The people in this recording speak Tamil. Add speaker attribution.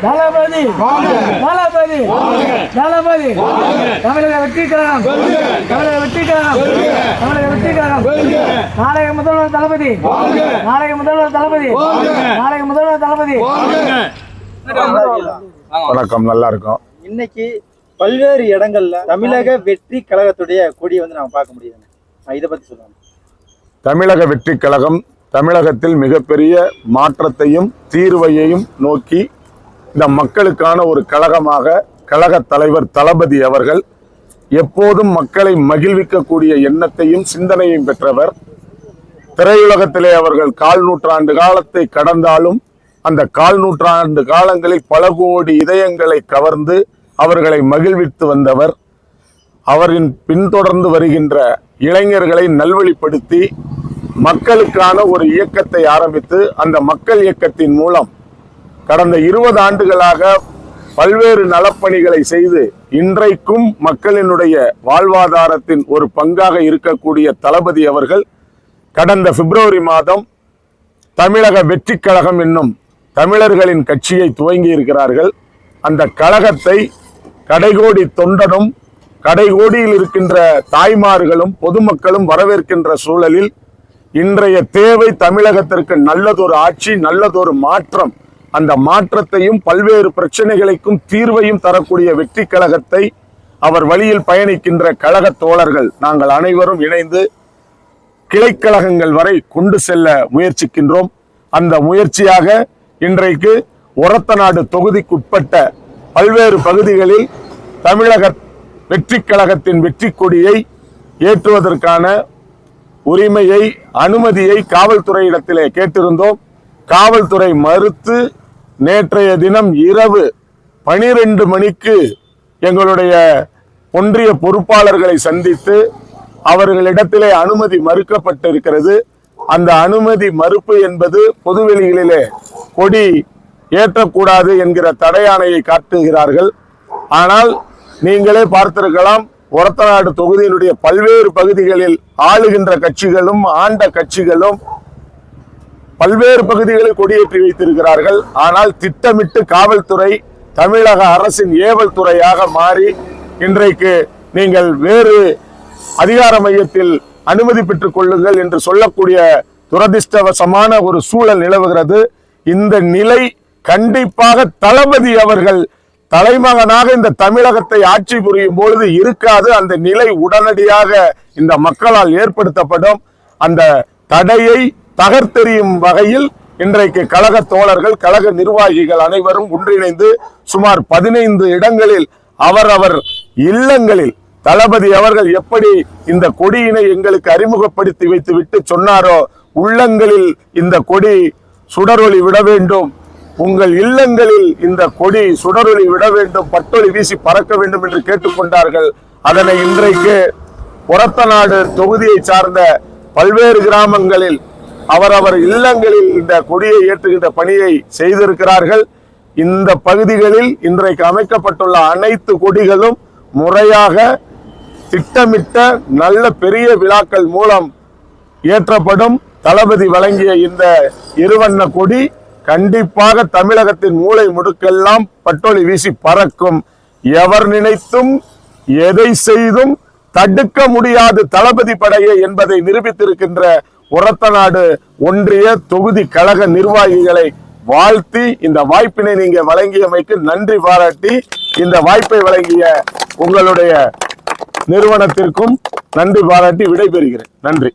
Speaker 1: தளபதி! தளபதி! தளபதி! தமிழக வெற்றி கழகம் தமிழக வெற்றி கழகம் தமிழக வெற்றி கழகம் நாளைய முதல்வர் தளபதி! நாளைய முதல்வர் தளபதி! நாளைய முதல்வர் தளபதி!
Speaker 2: வணக்கம் நல்லா இருக்கும்
Speaker 3: இன்னைக்கு பல்வேறு இடங்கள்ல தமிழக வெற்றி கழகத்துடைய கொடியை வந்து நாம பார்க்க முடியுது இதை பத்தி சொல்லுவாங்க
Speaker 2: தமிழக வெற்றி கழகம் தமிழகத்தில் மிகப்பெரிய மாற்றத்தையும் தீர்வையையும் நோக்கி இந்த மக்களுக்கான ஒரு கழகமாக கழக தலைவர் தளபதி அவர்கள் எப்போதும் மக்களை மகிழ்விக்கக்கூடிய எண்ணத்தையும் சிந்தனையும் பெற்றவர். திரையுலகத்திலே அவர்கள் கால் நூற்றாண்டு காலத்தை கடந்தாலும் அந்த கால் நூற்றாண்டு காலங்களில் பல கோடி இதயங்களை கவர்ந்து அவர்களை மகிழ்வித்து வந்தவர். அவரின் பின்தொடர்ந்து வருகின்ற இளைஞர்களை நல்வழிப்படுத்தி மக்களுக்கான ஒரு இயக்கத்தை ஆரம்பித்து அந்த மக்கள் இயக்கத்தின் மூலம் கடந்த இருபது ஆண்டுகளாக பல்வேறு நலப்பணிகளை செய்து இன்றைக்கும் மக்களினுடைய வாழ்வாதாரத்தின் ஒரு பங்காக இருக்கக்கூடிய தளபதி அவர்கள் கடந்த பிப்ரவரி மாதம் தமிழக வெற்றி கழகம் என்னும் தமிழர்களின் கட்சியை துவங்கி இருக்கிறார்கள். அந்த கழகத்தை கடைகோடி தொண்டனும் கடைகோடியில் இருக்கின்ற தாய்மார்களும் பொதுமக்களும் வரவேற்கின்ற சூழலில் இன்றைய தேவை தமிழகத்திற்கு நல்லதொரு ஆட்சி நல்லதொரு மாற்றம் அந்த மாற்றத்தையும் பல்வேறு பிரச்சனைகளுக்கும் தீர்வையும் தரக்கூடிய வெற்றி கழகத்தை அவர் வழியில் பயணிக்கின்ற கழக தோழர்கள் நாங்கள் அனைவரும் இணைந்து கிளைக்கழகங்கள் வரை கொண்டு செல்ல முயற்சிக்கின்றோம். அந்த முயற்சியாக இன்றைக்கு ஒரத்தநாடு தொகுதிக்குட்பட்ட பல்வேறு பகுதிகளில் தமிழக வெற்றி கழகத்தின் வெற்றி கொடியை ஏற்றுவதற்கான உரிமையை அனுமதியை காவல்துறையிடத்திலே கேட்டிருந்தோம். காவல்துறை மறுத்து நேற்றைய தினம் இரவு பனிரெண்டு மணிக்கு எங்களுடைய ஒன்றிய பொறுப்பாளர்களை சந்தித்து அவர்களிடத்திலே அனுமதி மறுக்கப்பட்டிருக்கிறது. அந்த அனுமதி மறுப்பு என்பது பொதுவெளிகளிலே கொடி ஏற்றக்கூடாது என்கிற தடையானையை காட்டுகிறார்கள். ஆனால் நீங்களே பார்த்திருக்கலாம் ஒரத்தநாடு தொகுதியினுடைய பல்வேறு பகுதிகளில் ஆளுகின்ற கட்சிகளும் ஆண்ட கட்சிகளும் பல்வேறு பகுதிகளில் கொடியேற்றி வைத்திருக்கிறார்கள். ஆனால் திட்டமிட்டு காவல்துறை தமிழக அரசின் ஏவல் துறையாக மாறி இன்றைக்கு நீங்கள் வேறு அதிகார மையத்தில் அனுமதி பெற்றுக் கொள்ளுங்கள் என்று சொல்லக்கூடிய துரதிர்ஷ்டவசமான ஒரு சூழல் நிலவுகிறது. இந்த நிலை கண்டிப்பாக தளபதி அவர்கள் தலைமகனாக இந்த தமிழகத்தை ஆட்சி புரியும் பொழுது இருக்காது. அந்த நிலை உடனடியாக இந்த மக்களால் ஏற்படுத்தப்படும். அந்த தடையை தகர்த்தெறியும் வகையில் இன்றைக்கு கழக தோழர்கள் கழக நிர்வாகிகள் அனைவரும் ஒன்றிணைந்து சுமார் பதினைந்து இடங்களில் அவரவர் இல்லங்களில் தளபதி அவர்கள் எப்படி இந்த கொடியினை எங்களுக்கு அறிமுகப்படுத்தி வைத்து விட்டு சொன்னாரோ உள்ளங்களில் இந்த கொடி சுடரொளி விட வேண்டும். உங்கள் இல்லங்களில் இந்த கொடி சுடரொளி விட வேண்டும். பட்டொளி வீசி பறக்க வேண்டும் என்று கேட்டுக்கொண்டார்கள். அதனை இன்றைக்கு ஒரத்தநாடு தொகுதியை சார்ந்த பல்வேறு கிராமங்களில் அவரவர் இல்லங்களில் இந்த கொடியை ஏற்றுகின்ற பணியை செய்திருக்கிறார்கள். இந்த பகுதிகளில் இன்றைக்கு அமைக்கப்பட்டுள்ள அனைத்து கொடிகளும் முறையாக திட்டமிட்ட நல்ல பெரிய விழாக்கள் மூலம் ஏற்றப்படும். தளபதி வழங்கிய இந்த இருவண்ண கொடி கண்டிப்பாக தமிழகத்தின் மூளை முடுக்கெல்லாம் பட்டோலி வீசி பறக்கும். எவர் நினைத்தும் எதை செய்தும் தடுக்க முடியாது தளபதி படையை என்பதை நிரூபித்திருக்கின்ற உரத்தநாடு ஒன்றிய தொகுதி கழக நிர்வாகிகளை வாழ்த்தி இந்த வாய்ப்பினை நீங்க வழங்கியமைக்கு நன்றி பாராட்டி இந்த வாய்ப்பை வழங்கிய உங்களுடைய நிறுவனத்திற்கும் நன்றி பாராட்டி விடைபெறுகிறேன். நன்றி.